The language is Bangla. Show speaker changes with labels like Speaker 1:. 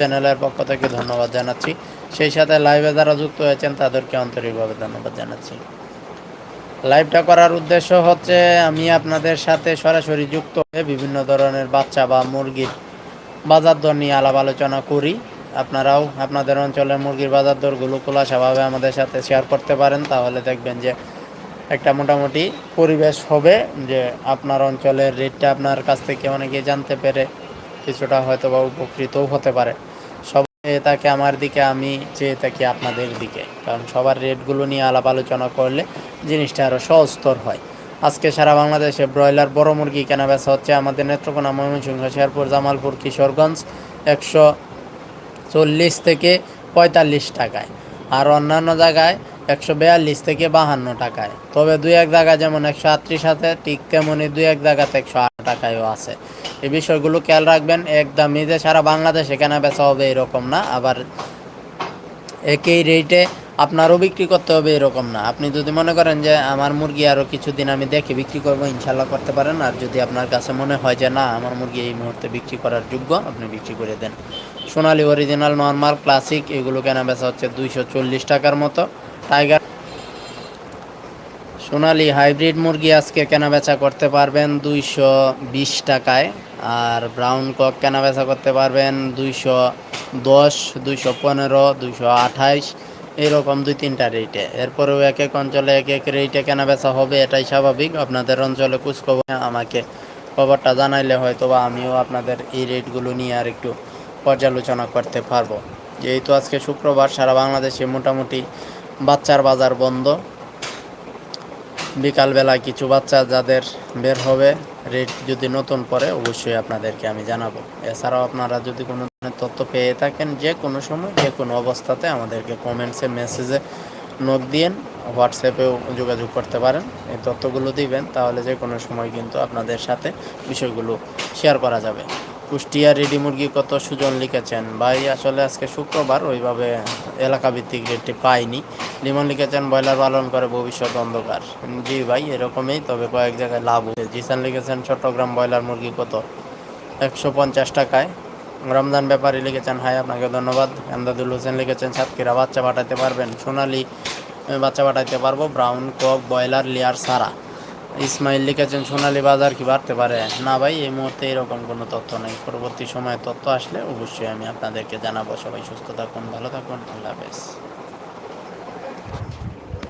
Speaker 1: চ্যানেলের পক্ষ থেকে ধন্যবাদ জানাচ্ছি। সেই সাথে লাইভে যারা যুক্ত হয়েছেন, তাদেরকে আন্তরিকভাবে ধন্যবাদ জানাচ্ছি। লাইভটা করার উদ্দেশ্য হচ্ছে, আমি আপনাদের সাথে সরাসরি যুক্ত হয়ে বিভিন্ন ধরনের বাচ্চা বা মুরগির বাজার দর নিয়ে আলাপ আলোচনা করি। আপনারাও আপনাদের অঞ্চলের মুরগির বাজার দরগুলো খোলাসাভাবে আমাদের সাথে শেয়ার করতে পারেন। তাহলে দেখবেন যে একটা মোটামুটি পরিবেশ হবে, যে আপনার অঞ্চলের রেটটা আপনার কাছ থেকে অনেকে জানতে পেরে, কিছুটা হয়তো বা উপকৃতও হতে পারে। চেয়ে আমার দিকে, আমি চেয়ে থাকি আপনাদের দিকে। কারণ সবার রেটগুলো নিয়ে আলাপ আলোচনা করলে জিনিসটা আরও সহজতর হয়। আজকে সারা বাংলাদেশে ব্রয়লার, বড় মুরগি কেনা বেচা হচ্ছে আমাদের নেত্রকোনা ময়মনসিংহ, শেরপুর, জামালপুর, কিশোরগঞ্জ একশো চল্লিশ থেকে পঁয়তাল্লিশ টাকায় আর অন্যান্য জায়গায় একশো বিয়াল্লিশ থেকে বাহান্ন টাকায়। তবে দুই এক জায়গায় যেমন একশো আটত্রিশ আছে, ঠিক তেমনই দুই এক জায়গাতে একশো আট টাকায়ও আছে। এই বিষয়গুলো খেয়াল রাখবেন একদমই যে সারা বাংলাদেশে কেনা বেচা হবে এরকম না, আবার একই রেটে আপনারও বিক্রি করতে হবে এরকম না। আপনি যদি মনে করেন যে আমার মুরগি আরও কিছুদিন আমি দেখে বিক্রি করব, ইনশাল্লাহ করতে পারেন, আর যদি আপনার কাছে মনে হয় যে না, আমার মুরগি এই মুহূর্তে বিক্রি করার যোগ্য, আপনি বিক্রি করে দেন। সোনালি অরিজিনাল নর্মাল ক্লাসিক এগুলো কেনা বেচা হচ্ছে দুইশো চল্লিশ টাকার মতো। টাইগার সোনালি হাইব্রিড মুরগি আজকে কেনা বেচা করতে পারবেন দুইশো বিশ টাকায়। আর ব্রাউন কক কেনা বেচা করতে পারবেন? দুইশো দশ, দুইশো পনেরো, দুইশো আঠাইশ, এরকম দুই তিনটা রেটে এরপরেও এক এক অঞ্চলে এক এক রেটে কেনা বেচা হবে? এটাই স্বাভাবিক। আপনাদের অঞ্চলে খোঁজখবর আমাকে খবরটা জানাইলে হয়তো বা আমিও আপনাদের এই রেটগুলো নিয়ে আর একটু পর্যালোচনা করতে পারব। যেহেতু আজকে শুক্রবার, সারা বাংলাদেশে মোটামুটি বাচ্চার বাজার বন্ধ। বিকালবেলায় কিছু বাচ্চা যাদের বের হবে রেট যদি নতুন পরে অবশ্যই আপনাদেরকে আমি জানাব। এছাড়াও আপনারা যদি কোনো ধরনের তথ্য পেয়ে থাকেন, যে কোনো সময়, যে কোনো অবস্থাতে আমাদেরকে কমেন্টসে মেসেজে নোট দিয়েন হোয়াটসঅ্যাপেও যোগাযোগ করতে পারেন। এই তথ্যগুলো দিবেন, তাহলে যে কোনো সময় কিন্তু আপনাদের সাথে বিষয়গুলো শেয়ার করা যাবে। কুষ্টিয়া রেডি মুরগি কত সুজন লিখেছেন? ভাই, আসলে আজকে শুক্রবার, ওইভাবে এলাকা ভিত্তিক রেটটি পাইনি। লিমন লিখেছেন, ব্রয়লার পালন করে ভবিষ্যৎ অন্ধকার। জি ভাই, এরকমই, তবে কয়েক জায়গায় লাভ হয়েছে। জিসান লিখেছেন, চট্টগ্রাম ব্রয়লার মুরগি কত? একশো পঞ্চাশ টাকায়। রমজান ব্যাপারী লিখেছেন, হাই, আপনাকে ধন্যবাদ। আমদাদুল হোসেন লিখেছেন, সাতক্ষীরা, বাচ্চা পাঠাতে পারবেন? সোনালি বাচ্চা পাঠাতে পারব, ব্রাউন কক, ব্রয়লার, লেয়ার, সারা। ইসমাইল লিখেছেন, সোনালী বাজার কি বাড়তে পারে? না ভাই, এই মুহূর্তে এরকম কোনো তথ্য নেই। পরবর্তী সময়ে তথ্য আসলে অবশ্যই আমি আপনাদেরকে জানাব। সবাই সুস্থ থাকুন, ভালো থাকুন, আল্লাহ হাফেজ।